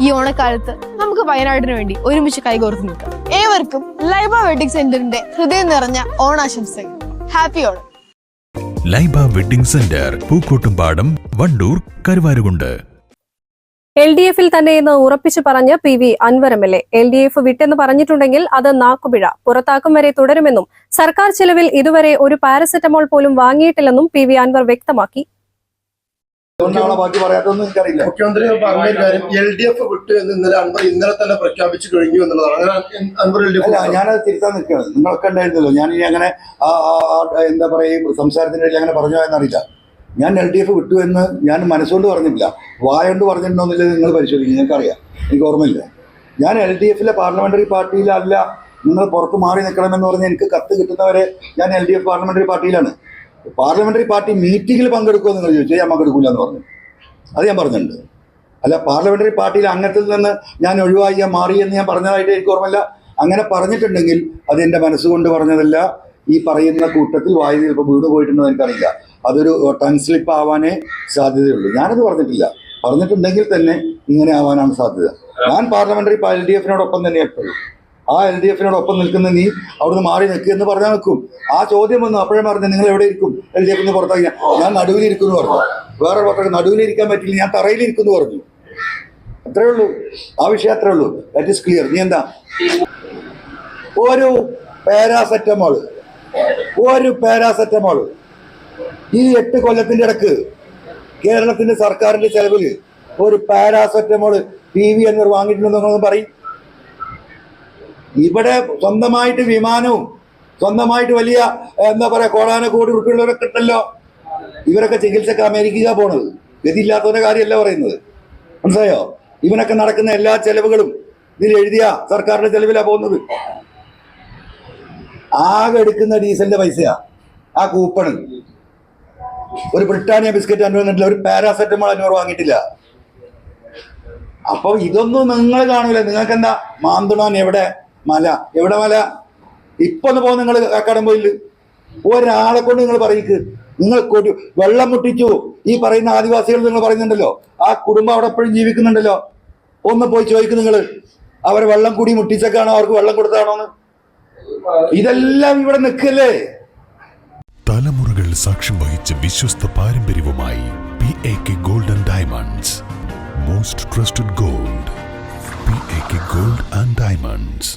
ഈ ഓണക്കാലത്ത് നമുക്ക് വയനാടിന് വേണ്ടി ഒരുമിച്ച് കൈകോർത്ത് നിൽക്കാം. ഏവർക്കും ലൈബ വെഡിങ് സെന്ററിന്റെ ഹൃദയം നിറഞ്ഞ ഓണാശംസകൾ. Happy Onam. Laiba wedding centre Pookkottumpadam Wandoor Karuvarakundu. L D എഫിൽ തന്നെയെന്ന് ഉറപ്പിച്ചു പറഞ്ഞ് P V Anvar M L A L D F വിട്ടെന്ന് പറഞ്ഞിട്ടുണ്ടെങ്കിൽ അത് നാക്കുപിഴ. പുറത്താക്കും വരെ തുടരുമെന്നും സർക്കാർ ചെലവിൽ ഇതുവരെ ഒരു പാരസെറ്റമോൾ പോലും വാങ്ങിയിട്ടില്ലെന്നും പി വി അൻവർ വ്യക്തമാക്കി. അതുകൊണ്ടാണോ ബാക്കി പറയാത്തൊന്നും എനിക്കറിയില്ല. മുഖ്യമന്ത്രി പറഞ്ഞ കാര്യം എൽ ഡി എഫ് വിട്ടു എന്ന് ഇന്നലെ അൻവർ ഇന്നലെ തന്നെ പ്രഖ്യാപിച്ചു കഴിഞ്ഞു എന്നുള്ളതാണ്. അങ്ങനെ അൻവർ എൽ ഡി എഫ് ഞാനത് തിരുത്താൻ നിൽക്കുകയാണ്. നിങ്ങളൊക്കെ ഉണ്ടായിരുന്നല്ലോ. ഞാൻ ഇനി അങ്ങനെ എന്താ പറയുക സംസാരത്തിന്റെ ഇടയിൽ അങ്ങനെ പറഞ്ഞോ എന്നറിയില്ല. ഞാൻ എൽ ഡി എഫ് വിട്ടു എന്ന് ഞാൻ മനസ്സുകൊണ്ട് പറഞ്ഞിട്ടില്ല. വായോണ്ട് പറഞ്ഞിട്ടുണ്ടോന്നില്ല നിങ്ങൾ പരിശോധിക്കും നിങ്ങൾക്കറിയാം. എനിക്ക് ഓർമ്മയില്ല. ഞാൻ എൽ ഡി എഫിലെ പാർലമെന്ററി പാർട്ടിയിലല്ല നിങ്ങൾ പുറത്ത് മാറി നിൽക്കണമെന്ന് പറഞ്ഞ് എനിക്ക് കത്ത് കിട്ടുന്നവരെ ഞാൻ എൽ ഡി എഫ് പാർലമെന്ററി പാർട്ടിയിലാണ്. പാർലമെന്ററി പാർട്ടി മീറ്റിംഗിൽ പങ്കെടുക്കുമോ നിങ്ങൾ ചോദിച്ചു. ഞാൻ പങ്കെടുക്കില്ല എന്ന് പറഞ്ഞു. അത് ഞാൻ പറഞ്ഞിട്ടുണ്ട്. അല്ല പാർലമെന്ററി പാർട്ടിയിൽ അംഗത്തിൽ നിന്ന് ഞാൻ ഒഴിവായി ഞാൻ മാറി എന്ന് ഞാൻ പറഞ്ഞതായിട്ട് എനിക്ക് ഓർമ്മയില്ല. അങ്ങനെ പറഞ്ഞിട്ടുണ്ടെങ്കിൽ അത് എന്റെ മനസ്സുകൊണ്ട് പറഞ്ഞതല്ല. ഈ പറയുന്ന കൂട്ടത്തിൽ വായു ചിലപ്പോൾ വീണ് പോയിട്ടുണ്ടോ എന്ന് എനിക്കറിയില്ല. അതൊരു ടങ് സ്ലിപ്പ് ആവാനേ സാധ്യതയുള്ളൂ. ഞാനത് പറഞ്ഞിട്ടില്ല. പറഞ്ഞിട്ടുണ്ടെങ്കിൽ തന്നെ ഇങ്ങനെ ആവാനാണ് സാധ്യത. ഞാൻ പാർലമെന്ററി എൽ ഡി എഫിനോടൊപ്പം തന്നെ എപ്പോഴും ആ എൽ ഡി എഫിനോടൊപ്പം നിൽക്കുന്ന നീ അവിടുന്ന് മാറി നിൽക്കുക എന്ന് പറഞ്ഞാൽ നിൽക്കും ആ ചോദ്യം വന്നു. അപ്പോഴേ പറഞ്ഞു നിങ്ങൾ എവിടെ ഇരിക്കും? എൽ ഡി എഫിന് പുറത്താക്കിയാൽ ഞാൻ നടുവിലിരിക്കുന്നു പറഞ്ഞു. വേറെ പുറത്തേക്ക്. നടുവിലിരിക്കാൻ പറ്റില്ല. ഞാൻ തറയിലിരിക്കുന്നു പറഞ്ഞു. അത്രേ ഉള്ളൂ. ആ വിഷയം അത്രേ ഉള്ളൂ. ദാറ്റ് ഇസ് ക്ലിയർ നീ എന്താ? ഒരു പാരാസെറ്റമോൾ. ഒരു പാരാസെറ്റമോൾ. ഈ എട്ട് കൊല്ലത്തിന്റെ ഇടയ്ക്ക് കേരളത്തിന്റെ സർക്കാരിന്റെ ചെലവിൽ ഒരു പാരാസെറ്റമോൾ പി വി എന്നവർ വാങ്ങിയിട്ടുണ്ടെന്ന് പറയും. ഇവിടെ സ്വന്തമായിട്ട് വിമാനവും സ്വന്തമായിട്ട് വലിയ എന്താ പറയാ കോടാന കോടി ഉണ്ടല്ലോ. ഇവരൊക്കെ ചികിത്സക്ക് അമേരിക്ക പോണത്. ഗതിയില്ലാത്തവരുടെ കാര്യമല്ല പറയുന്നത്. മനസ്സിലായോ? ഇവനൊക്കെ നടക്കുന്ന എല്ലാ ചെലവുകളും ഇതിൽ എഴുതിയ സർക്കാരിന്റെ ചെലവിലാ പോകുന്നത്. ആകെ എടുക്കുന്ന ഡീസലിന്റെ പൈസയാ ആ കൂപ്പണ്. ഒരു ബ്രിട്ടാനിയ ബിസ്ക്കറ്റ് അനുവദിച്ചിട്ടില്ല ഒരു പാരാസെറ്റമോൾ അഞ്ഞൂറ് വാങ്ങിയിട്ടില്ല. അപ്പൊ ഇതൊന്നും നിങ്ങൾ കാണൂല. നിങ്ങൾക്ക് എന്താ മാന്തണോൻ എവിടെ? മല. എവിടെ മല? ഇപ്പൊ ഒന്ന് പോകും നിങ്ങൾ പോയിൽ ഒരാളെ കൊണ്ട് നിങ്ങൾ പറയിക്ക്. നിങ്ങൾ കൊടി വെള്ളം മുട്ടിച്ചു. ഈ പറയുന്ന ആദിവാസികൾ നിങ്ങൾ പറയുന്നുണ്ടല്ലോ. ആ കുടുംബം അവിടെ എപ്പോഴും ജീവിക്കുന്നുണ്ടല്ലോ. ഒന്ന് പോയി ചോദിക്കും നിങ്ങൾ അവരെ വെള്ളം കൂടി മുട്ടിച്ചൊക്കെയാണോ അവർക്ക് വെള്ളം കൊടുത്താണോന്ന്? ഇതെല്ലാം ഇവിടെ നിൽക്കല്ലേ? തലമുറകൾ സാക്ഷ്യം വഹിച്ച വിശ്വസ്ത പാരമ്പര്യവുമായി P A K golden diamonds most trusted gold P A K gold and diamonds